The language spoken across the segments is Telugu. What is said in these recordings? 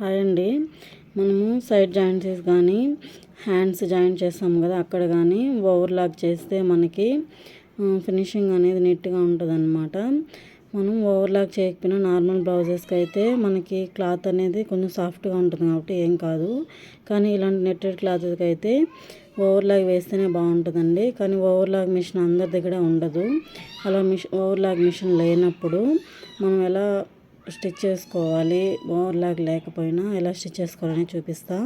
హాయ్ అండి. మనము సైడ్ జాయింట్స్ కానీ హ్యాండ్స్ జాయింట్ చేస్తాం కదా అక్కడ కానీ ఓవర్లాక్ చేస్తే మనకి ఫినిషింగ్ అనేది నీట్గా ఉంటుంది అనమాట మనం ఓవర్లాక్ చేయకపోయినా నార్మల్ బ్లౌజెస్కి అయితే మనకి క్లాత్ అనేది కొంచెం సాఫ్ట్గా ఉంటుంది కాబట్టి ఏం కాదు. కానీ ఇలాంటి నెట్టెడ్ క్లాత్కి అయితే ఓవర్లాగ్ వేస్తేనే బాగుంటుందండి. కానీ ఓవర్లాగ్ మిషన్ అందరి దగ్గర ఉండదు. అలా మిషన్ ఓవర్లాగ్ మిషన్ లేనప్పుడు మనం ఎలా స్టిచ్ చేసుకోవాలి. ఓవర్లాగ్ లేకపోయినా ఎలా స్టిచ్ చేసుకోవాలని చూపిస్తా.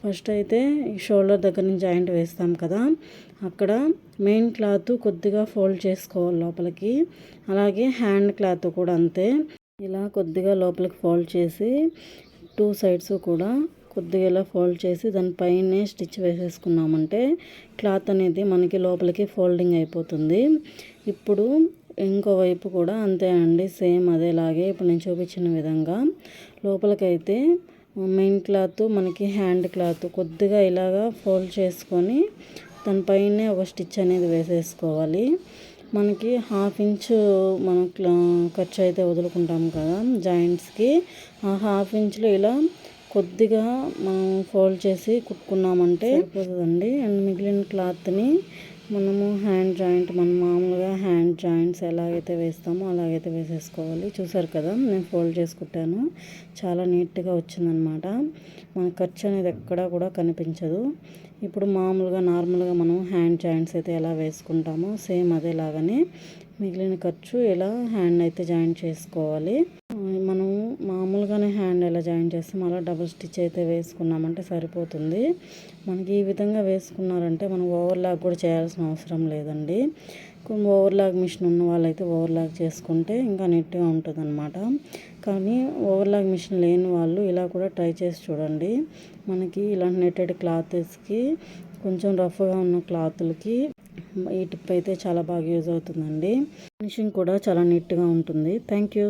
ఫస్ట్ అయితే ఈ షోల్డర్ దగ్గర నుంచి జాయింట్ వేస్తాం కదా. అక్కడ మెయిన్ క్లాత్ కొద్దిగా ఫోల్డ్ చేసుకోవాలి లోపలికి. అలాగే హ్యాండ్ క్లాత్ కూడా అంతే. ఇలా కొద్దిగా లోపలికి ఫోల్డ్ చేసి టూ సైడ్స్ కూడా కొద్దిగా ఇలా ఫోల్డ్ చేసి దానిపైనే స్టిచ్ వేసేసుకున్నామంటే క్లాత్ అనేది మనకి లోపలికి ఫోల్డింగ్ అయిపోతుంది. ఇప్పుడు ఇంకోవైపు కూడా అంతే అండి సేమ్ అదేలాగే ఇప్పుడు నేను చూపించిన విధంగా. లోపలికైతే మెయిన్ క్లాత్ మనకి హ్యాండ్ క్లాత్ కొద్దిగా ఇలాగా ఫోల్డ్ చేసుకొని దానిపైనే ఒక స్టిచ్ అనేది వేసేసుకోవాలి. మనకి హాఫ్ ఇంచ్ మనం ఖర్చు అయితే వదులుకుంటాం కదా జాయింట్స్కి. ఆ హాఫ్ ఇంచ్లో ఇలా కొద్దిగా మనం ఫోల్డ్ చేసి కుట్టుకున్నామంటే సరిపోతుందండి. అండ్ మిగిలిన క్లాత్ని మనము హ్యాండ్ జాయింట్ మనం మామూలుగా హ్యాండ్ జాయింట్స్ ఎలాగైతే వేస్తామో అలాగైతే వేసేసుకోవాలి. చూసారు కదా నేను ఫోల్డ్ చేసుకుంటాను చాలా నీట్గా వచ్చిందనమాట మన ఖర్చు అనేది ఎక్కడా కూడా కనిపించదు. ఇప్పుడు మామూలుగా నార్మల్గా మనం హ్యాండ్ జాయింట్స్ అయితే ఎలా వేసుకుంటామో సేమ్ అదేలాగానే మిగిలిన ఖర్చు ఇలా హ్యాండ్ అయితే జాయింట్ చేసుకోవాలి. మనం మామూలుగానే ఇలా జాయిన్ చేస్తాం అలా డబుల్ స్టిచ్ అయితే వేసుకున్నామంటే సరిపోతుంది. మనకి ఈ విధంగా వేసుకున్నారంటే మనం ఓవర్లాక్ కూడా చేయాల్సిన అవసరం లేదండి. ఓవర్లాక్ మిషన్ ఉన్న వాళ్ళైతే ఓవర్లాక్ చేసుకుంటే ఇంకా నీట్గా ఉంటుంది అనమాట కానీ ఓవర్లాక్ మిషన్ లేని వాళ్ళు ఇలా కూడా ట్రై చేసి చూడండి. మనకి ఇలాంటి నెట్టెడ్ క్లాత్స్కి కొంచెం రఫ్గా ఉన్న క్లాత్లకి ఈ టిప్ అయితే చాలా బాగా యూజ్ అవుతుందండి. ఫినిషింగ్ కూడా చాలా నీట్గా ఉంటుంది. Thank you.